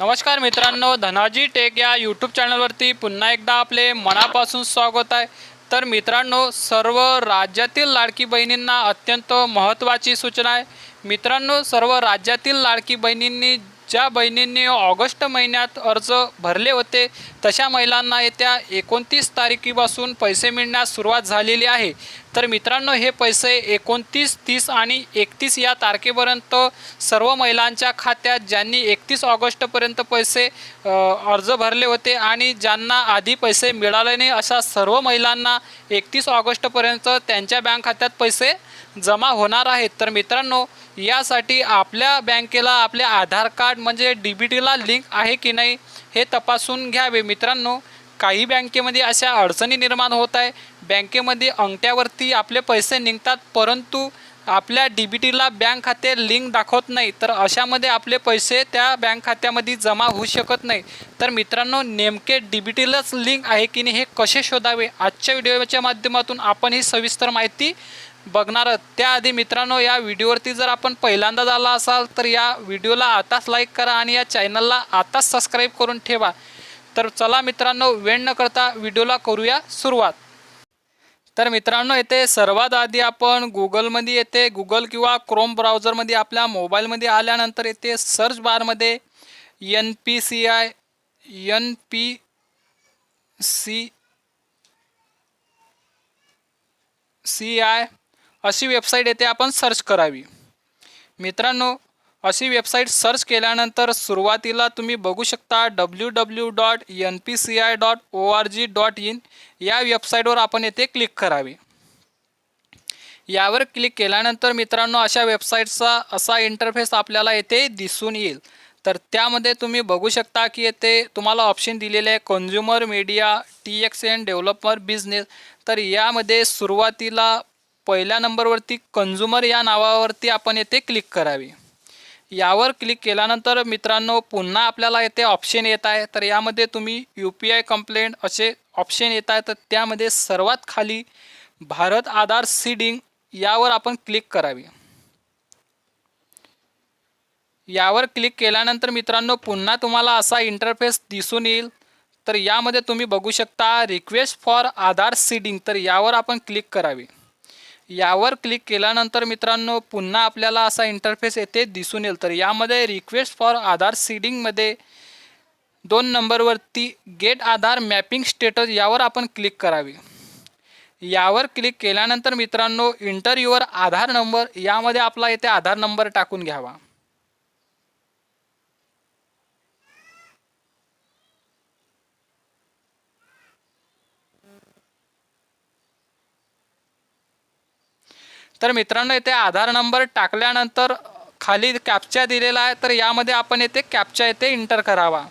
नमस्कार मित्रांनो धनाजी टेक या यूट्यूब चॅनलवरती पुन्हा एकदा आपले मनापासून स्वागत आहे. तर मित्रांनो सर्व राज्यातील लाडकी बहिणींना अत्यंत महत्त्वाची सूचना आहे. मित्रांनो सर्व राज्यातील लाडकी बहिणींनी ज्या बहिणींनी ऑगस्ट महिन्यात अर्ज भरले होते तशा महिलांना येत्या एकोणतीस तारखेपासून पैसे मिळण्यास सुरुवात झालेली आहे. तर मित्रांनो हे पैसे एकोणतीस तीस आणि एकतीस या तारखेपर्यंत सर्व महिलांच्या खात्यात ज्यांनी एकतीस ऑगस्टपर्यंत पैसे अर्ज भरले होते आणि ज्यांना आधी पैसे मिळाले नाही अशा सर्व महिलांना एकतीस ऑगस्टपर्यंत त्यांच्या बँक खात्यात पैसे जमा होणार आहेत. तर मित्रांनो यासाठी आपल्या बँकेला आपले आधार कार्ड म्हणजे डी बी टीला लिंक आहे की नाही हे तपासून घ्यावे. मित्रांनो काही बँकेमध्ये अशा अडचणी निर्माण होत आहे. बँकेमध्ये अंगठ्यावरती आपले पैसे निघतात परंतु आपल्या डी बी टीला बँक खाते लिंक दाखवत नाही. तर अशामध्ये आपले पैसे त्या बँक खात्यामध्ये जमा होऊ शकत नाही. तर मित्रांनो नेमके डी बी टीलाच लिंक आहे की नाही हे कसे शोधावे? आजच्या व्हिडिओच्या माध्यमातून आपण ही सविस्तर माहिती बघणार त्याआधी मित्रांनो या व्हिडिओवरती जर आपण पहिल्यांदा झाला असाल तर या व्हिडिओला आताच लाईक करा आणि या चॅनलला आताच सबस्क्राईब करून ठेवा. तर चला मित्रांनो वेळ न करता व्हिडिओला करूया सुरुवात. तर मित्रांनो येथे सर्वात आधी आपण गुगलमध्ये येते. गुगल किंवा क्रोम ब्राउझरमध्ये आपल्या मोबाईलमध्ये आल्यानंतर येते सर्च बारमध्ये N P C I N P C C I अशी वेबसाईट येथे आपण सर्च करावी. मित्रांनो अशी वेबसाईट सर्च केल्यानंतर सुरुवातीला तुम्ही बघू शकता W W dot N P C I dot O R G dot in या वेबसाईटवर आपण येथे क्लिक करावे. यावर क्लिक केल्यानंतर मित्रांनो अशा वेबसाईटचा असा इंटरफेस आपल्याला येथे दिसून येईल. तर त्यामध्ये तुम्ही बघू शकता की येथे तुम्हाला ऑप्शन दिलेले आहे consumer media T X N developer business तर यामध्ये सुरुवातीला पहिल्या नंबरवरती कन्झ्युमर या नावावरती आपण येथे क्लिक करावे. यावर क्लिक केल्यानंतर मित्रांनो पुन्हा आपल्याला येथे ऑप्शन येत आहे. तर यामध्ये तुम्ही यू पी आय कंप्लेंट असे ऑप्शन येत आहे. तर त्यामध्ये सर्वात खाली भारत आधार सीडिंग यावर आपण क्लिक करावी. यावर क्लिक केल्यानंतर मित्रांनो पुन्हा तुम्हाला असा इंटरफेस दिसून येईल. तर यामध्ये तुम्ही बघू शकता रिक्वेस्ट फॉर आधार सीडिंग तर यावर आपण क्लिक करावे. यावर क्लिक केल्यानंतर मित्रांनो पुन्हा आपल्याला असा इंटरफेस येथे दिसून येईल. तर यामध्ये रिक्वेस्ट फॉर आधार सीडिंगमध्ये दोन नंबरवरती गेट आधार मॅपिंग स्टेटस यावर आपण क्लिक करावे. यावर क्लिक केल्यानंतर मित्रांनो इंटर युअर आधार नंबर यामध्ये आपला येथे आधार नंबर टाकून घ्यावा. तर मित्रांनो येथे आधार नंबर टाकल्यानंतर खाली कॅप्चा दिलेला आहे. तर यामध्ये आपण येथे कॅप्चा येथे इंटर करावा.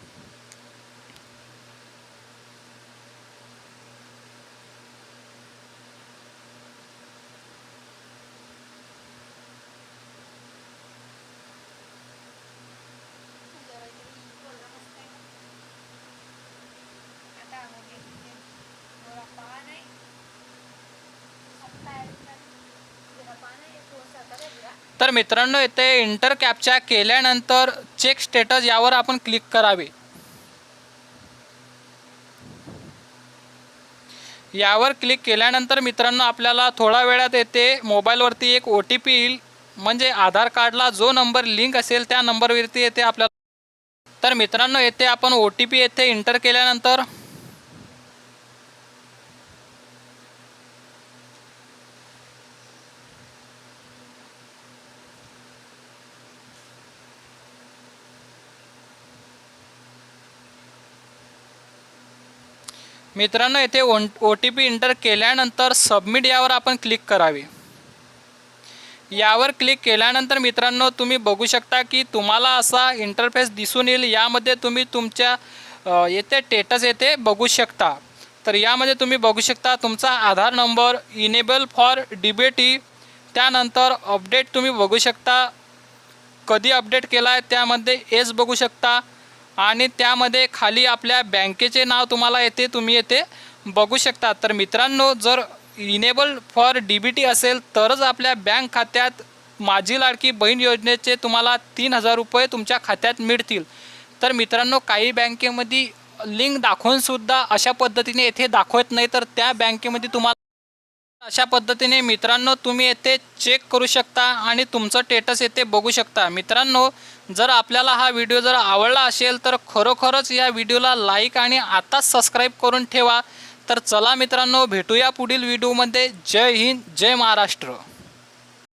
तर मित्रांनो येथे इंटर कॅपच्या केल्यानंतर चेक स्टेटस यावर आपण क्लिक करावे. यावर क्लिक केल्यानंतर मित्रांनो आपल्याला थोडा वेळात येते मोबाईलवरती एक ओ टी पी येईल. म्हणजे आधार कार्डला जो नंबर लिंक असेल त्या नंबरवरती येते आपल्याला. तर मित्रांनो येथे आपण ओ टी पी येथे इंटर केल्यानंतर मित्रांनो येथे ओ टी पी इंटर केल्यानंतर सबमिट यावर आपण क्लिक करावे. यावर क्लिक केल्यानंतर मित्रांनो तुम्ही बघू शकता की तुम्हाला असा इंटरफेस दिसून येईल. यामध्ये तुम्ही तुमच्या येथे टेटस येथे बघू शकता. तर यामध्ये तुम्ही बघू शकता तुमचा Aadhaar number enable for DBT त्यानंतर अपडेट तुम्ही बघू शकता. कधी अपडेट केला आहे त्यामध्ये एस बघू शकता. आणि त्यामध्ये खाली आपल्या बँकेचे नाव तुम्हाला येते तुम्ही येथे बघू शकता. तर मित्रांनो जर enable for D B T असेल तरच आपल्या बँक खात्यात माझी लाडकी बहीण योजनेचे तुम्हाला तीन हजार रुपये तुमच्या खात्यात मिळतील. तर मित्रांनो काही बँकेमध्ये लिंक दाखवूनसुद्धा अशा पद्धतीने येथे दाखवत नाही तर त्या बँकेमध्ये तुम्हाला अशा पद्धतीने मित्रांनो तुम्ही येथे चेक करू शकता आणि तुमचं स्टेटस येथे बघू शकता. मित्रांनो जर आपल्याला हा व्हिडिओ जर आवडला असेल तर खरोखरच या व्हिडिओला लाईक आणि आताच सबस्क्राईब करून ठेवा. तर चला मित्रांनो भेटूया पुढील व्हिडिओमध्ये जय हिंद जय महाराष्ट्र.